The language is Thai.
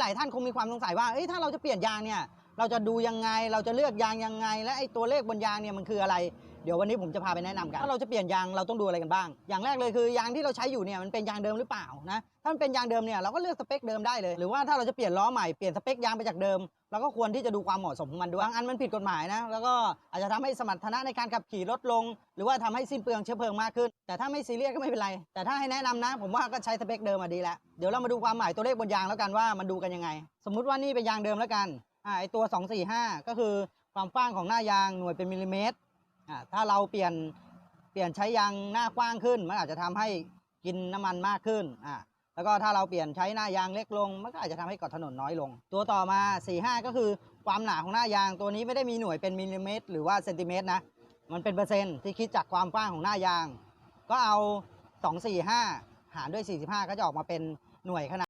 หลายๆท่านคงมีความสงสัยว่าเอ้ยถ้าเราจะเปลี่ยนยางเนี่ย เราจะดูยังไง เราจะเลือกยางยังไง และไอ้ตัวเลขบนยางเนี่ยมันคืออะไร เดี๋ยววันนี้ผมจะพาไปแนะนำกัน ถ้าเราจะเปลี่ยนยางเราต้องดูอะไรกันบ้าง อย่างแรกเลยคือยางที่เราใช้อยู่เนี่ยมันเป็นยางเดิมหรือเปล่านะ ถ้ามันเป็นยางเดิมเนี่ยเราก็เลือกสเปคเดิมได้เลย หรือว่าถ้าเราจะเปลี่ยนล้อใหม่เปลี่ยนสเปคยางไปจากเดิมเราก็ควรที่จะดูความเหมาะสมของมันด้วย บางอันมันผิดกฎหมายนะ แล้วก็อาจจะทำให้สมรรถนะในการขับขี่ลดลง หรือว่าทำให้สิ้นเปลืองเชื้อเพลิงมากขึ้น แต่ถ้าไม่ซีเรียสก็ไม่เป็นไร แต่ถ้าให้แนะนำนะ ผมว่าก็ใช้สเปคเดิมมาดีแล้ว เดี๋ยวเรามาดูความหมายตัวเลขบนยางแล้วกันว่ามันดูกันยังไง สมมุติว่านี่เป็นยางเดิมแล้วกัน อ่าไอตัว 245 ก็คือความกว้างของหน้ายางหน่วยเป็นมิลลิเมตรอ่าถ้าเราเปลี่ยนเปลี่ยนใช้ยางหน้ากว้างขึ้น มันอาจจะทำให้กินน้ำมันมากขึ้นอ่าแล้วก็ถ้าเราเปลี่ยนใช้หน้ายางเล็กลง มันก็อาจจะทำให้เกาะถนนน้อยลง ตัวต่อมา 45 ก็คือความหนาของหน้ายางตัวนี้ไม่ได้มีหน่วยเป็นมิลลิเมตร หรือว่าเซนติเมตรนะมันเป็นเปอร์เซ็นต์ที่คิดจากความกว้างของหน้ายาง ก็เอา 245 หารด้วย 45 ก็จะออกมาเป็นหน่วยขนาด